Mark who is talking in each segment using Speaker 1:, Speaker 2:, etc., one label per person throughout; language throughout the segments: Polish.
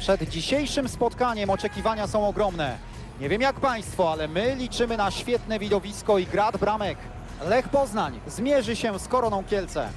Speaker 1: Przed dzisiejszym spotkaniem oczekiwania są ogromne. Nie wiem jak Państwo, ale my liczymy na świetne widowisko i grad bramek. Lech Poznań zmierzy się z Koroną Kielce.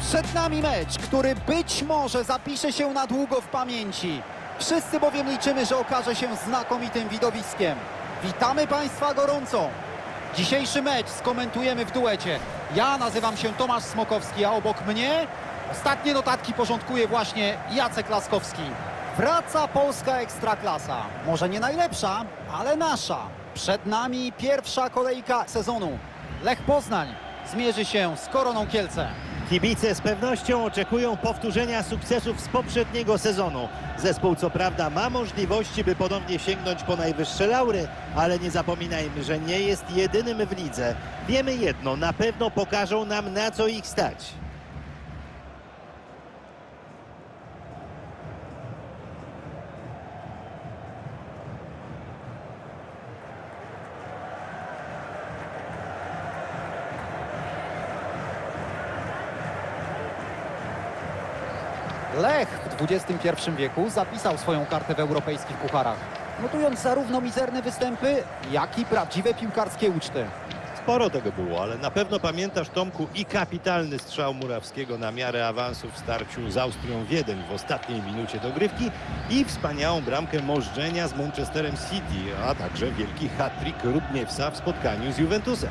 Speaker 1: Przed nami mecz, który być może zapisze się na długo w pamięci. Wszyscy bowiem liczymy, że okaże się znakomitym widowiskiem. Witamy Państwa gorąco. Dzisiejszy mecz skomentujemy w duecie. Ja nazywam się Tomasz Smokowski, a obok mnie ostatnie notatki porządkuje właśnie Jacek Laskowski. Wraca polska ekstraklasa. Może nie najlepsza, ale nasza. Przed nami pierwsza kolejka sezonu. Lech Poznań zmierzy się z Koroną Kielce.
Speaker 2: Kibice z pewnością oczekują powtórzenia sukcesów z poprzedniego sezonu. Zespół co prawda ma możliwości, by ponownie sięgnąć po najwyższe laury, ale nie zapominajmy, że nie jest jedynym w lidze. Wiemy jedno, na pewno pokażą nam na co ich stać.
Speaker 1: Lech w XXI wieku zapisał swoją kartę w europejskich pucharach, notując zarówno mizerne występy, jak i prawdziwe piłkarskie uczty.
Speaker 2: Sporo tego było, ale na pewno pamiętasz Tomku i kapitalny strzał Murawskiego na miarę awansu w starciu z Austrią Wiedeń w ostatniej minucie dogrywki i wspaniałą bramkę możdżenia z Manchesterem City, a także wielki hat-trick Rudniewsa w spotkaniu z Juventusem.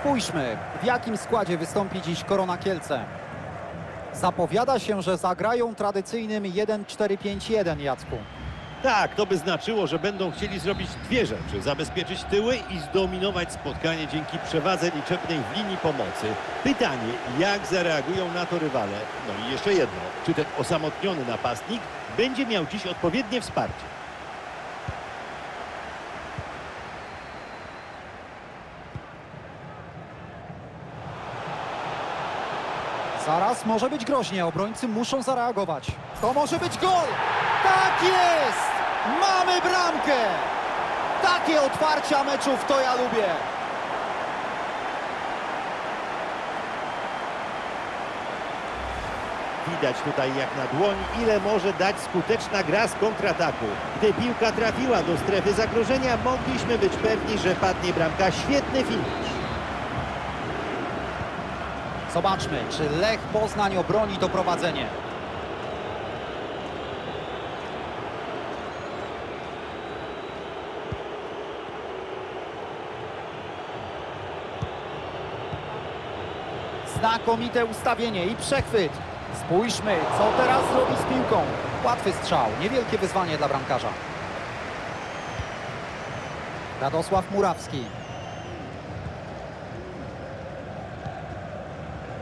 Speaker 1: Spójrzmy, w jakim składzie wystąpi dziś Korona Kielce. Zapowiada się, że zagrają tradycyjnym 1-4-5-1, Jacku.
Speaker 2: Tak, to by znaczyło, że będą chcieli zrobić dwie rzeczy. Zabezpieczyć tyły i zdominować spotkanie dzięki przewadze liczebnej w linii pomocy. Pytanie, jak zareagują na to rywale? No i jeszcze jedno, czy ten osamotniony napastnik będzie miał dziś odpowiednie wsparcie?
Speaker 1: Zaraz może być groźnie, obrońcy muszą zareagować. To może być gol! Tak jest! Mamy bramkę! Takie otwarcia meczów to ja lubię.
Speaker 2: Widać tutaj jak na dłoni, ile może dać skuteczna gra z kontrataku. Gdy piłka trafiła do strefy zagrożenia, mogliśmy być pewni, że padnie bramka. Świetny finisz.
Speaker 1: Zobaczmy, czy Lech Poznań obroni to prowadzenie. Znakomite ustawienie i przechwyt. Spójrzmy, co teraz zrobi z piłką. Łatwy strzał, niewielkie wyzwanie dla bramkarza. Radosław Murawski.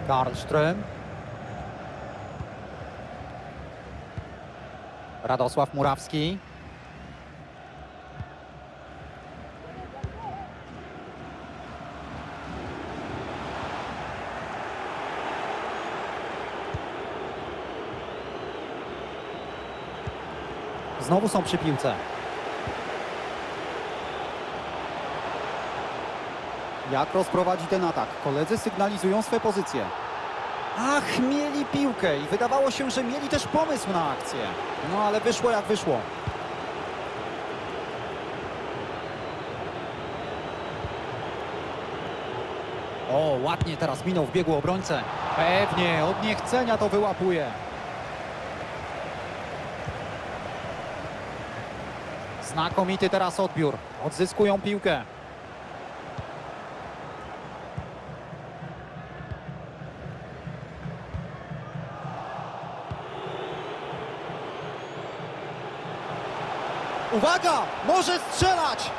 Speaker 1: Karlström. Radosław Murawski. Znowu są przy piłce. Jak rozprowadzi ten atak? Koledzy sygnalizują swe pozycje. Ach, mieli piłkę i wydawało się, że mieli też pomysł na akcję. No ale wyszło jak wyszło. O, ładnie teraz minął w biegu obrońcę. Pewnie, od niechcenia to wyłapuje. Znakomity teraz odbiór. Odzyskują piłkę. Uwaga! Może strzelać!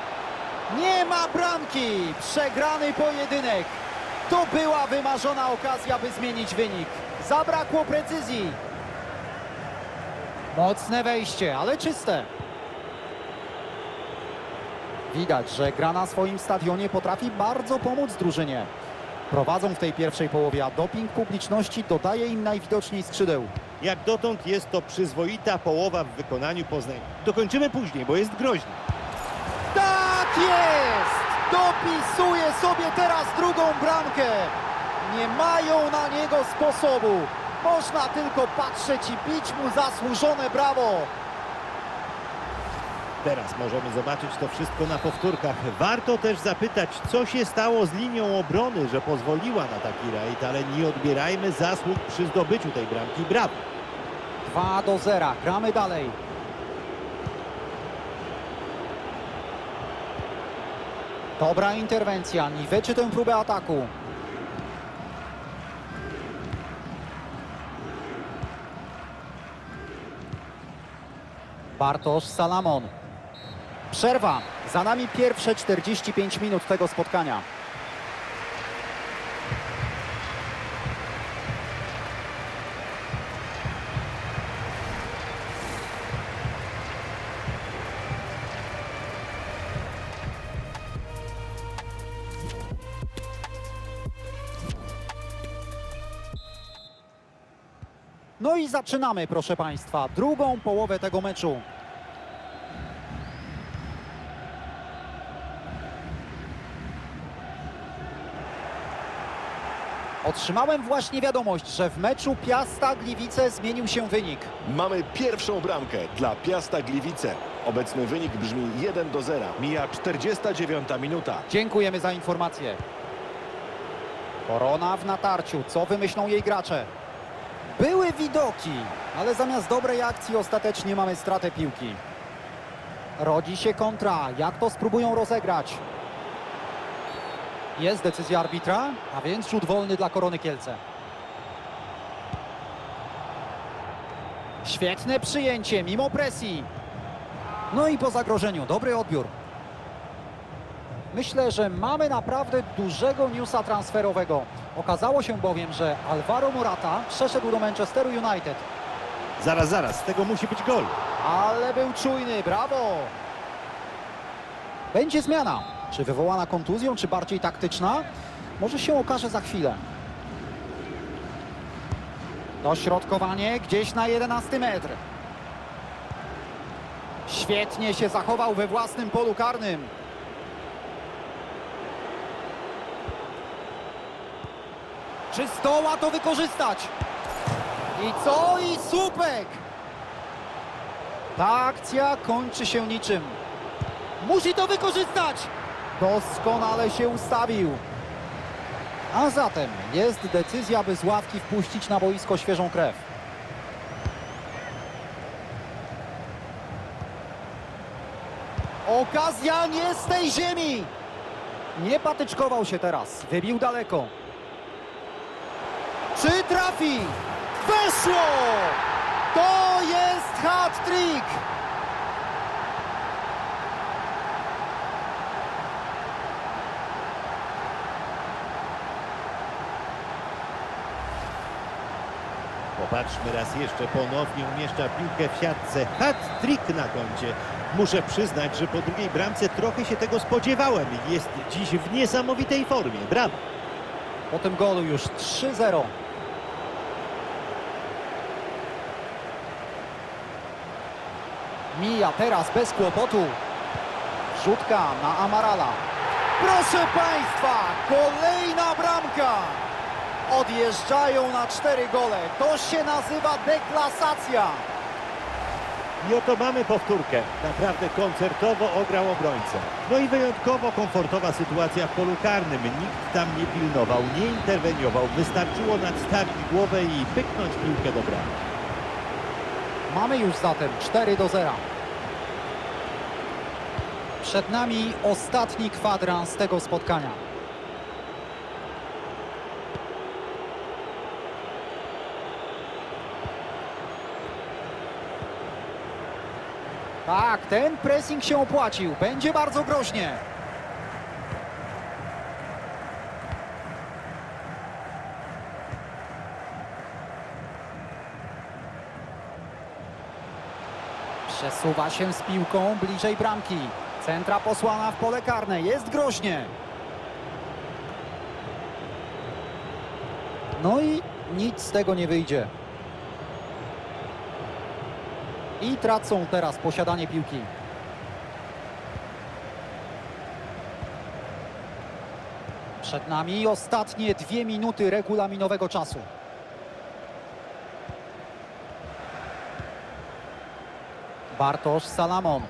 Speaker 1: Nie ma bramki! Przegrany pojedynek. To była wymarzona okazja, by zmienić wynik. Zabrakło precyzji. Mocne wejście, ale czyste. Widać, że gra na swoim stadionie potrafi bardzo pomóc drużynie. Prowadzą w tej pierwszej połowie, a doping publiczności dodaje im najwidoczniej skrzydeł.
Speaker 2: Jak dotąd jest to przyzwoita połowa w wykonaniu Poznań. Dokończymy później, bo jest groźny.
Speaker 1: Tak jest! Dopisuje sobie teraz drugą bramkę. Nie mają na niego sposobu. Można tylko patrzeć i bić mu zasłużone brawo.
Speaker 2: Teraz możemy zobaczyć to wszystko na powtórkach. Warto też zapytać, co się stało z linią obrony, że pozwoliła na taki rajd, ale nie odbierajmy zasług przy zdobyciu tej bramki. Brawo!
Speaker 1: 2 do 0. Gramy dalej. Dobra interwencja. Niweczy tę próbę ataku. Bartosz Salamon. Przerwa. Za nami pierwsze 45 minut tego spotkania. No i zaczynamy, proszę Państwa, drugą połowę tego meczu. Otrzymałem właśnie wiadomość, że w meczu Piasta Gliwice zmienił się wynik.
Speaker 3: Mamy pierwszą bramkę dla Piasta Gliwice. Obecny wynik brzmi 1 do 0. Mija 49 minuta.
Speaker 1: Dziękujemy za informację. Korona w natarciu. Co wymyślą jej gracze? Były widoki, ale zamiast dobrej akcji ostatecznie mamy stratę piłki. Rodzi się kontra. Jak to spróbują rozegrać? Jest decyzja arbitra, a więc rzut wolny dla Korony Kielce. Świetne przyjęcie, mimo presji. No i po zagrożeniu, dobry odbiór. Myślę, że mamy naprawdę dużego newsa transferowego. Okazało się bowiem, że Alvaro Morata przeszedł do Manchesteru United.
Speaker 2: Zaraz, zaraz, z tego musi być gol.
Speaker 1: Ale był czujny, brawo! Będzie zmiana. Czy wywołana kontuzją, czy bardziej taktyczna? Może się okaże za chwilę. Dośrodkowanie gdzieś na 11 metr. Świetnie się zachował we własnym polu karnym. Czy zdoła to wykorzystać? I co? I słupek! Ta akcja kończy się niczym. Musi to wykorzystać! Doskonale się ustawił. A zatem jest decyzja, by z ławki wpuścić na boisko świeżą krew. Okazja nie z tej ziemi! Nie patyczkował się teraz, wybił daleko. Czy trafi? Weszło! To jest hat-trick!
Speaker 2: Popatrzmy raz jeszcze, ponownie umieszcza piłkę w siatce. Hat-trick na koncie. Muszę przyznać, że po drugiej bramce trochę się tego spodziewałem. Jest dziś w niesamowitej formie. Brawo!
Speaker 1: Po tym golu już 3-0. Mija teraz bez kłopotu. Rzutka na Amarala. Proszę Państwa, kolejna bramka. Odjeżdżają na cztery gole. To się nazywa deklasacja.
Speaker 2: I oto mamy powtórkę. Naprawdę koncertowo ograł obrońcę. No i wyjątkowo komfortowa sytuacja w polu karnym. Nikt tam nie pilnował, nie interweniował. Wystarczyło nadstawić głowę i pyknąć piłkę do bramy.
Speaker 1: Mamy już zatem 4 do 0. Przed nami ostatni kwadrans tego spotkania. Tak, ten pressing się opłacił. Będzie bardzo groźnie. Przesuwa się z piłką bliżej bramki. Centra posłana w pole karne. Jest groźnie. No i nic z tego nie wyjdzie. I tracą teraz posiadanie piłki. Przed nami ostatnie dwie minuty regulaminowego czasu. Bartosz Salamon.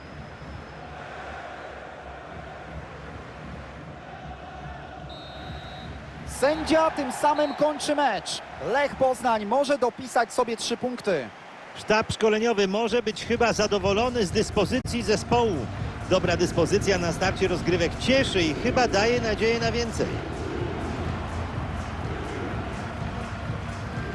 Speaker 1: Sędzia tym samym kończy mecz. Lech Poznań może dopisać sobie trzy punkty.
Speaker 2: Sztab szkoleniowy może być chyba zadowolony z dyspozycji zespołu. Dobra dyspozycja na starcie rozgrywek cieszy i chyba daje nadzieję na więcej.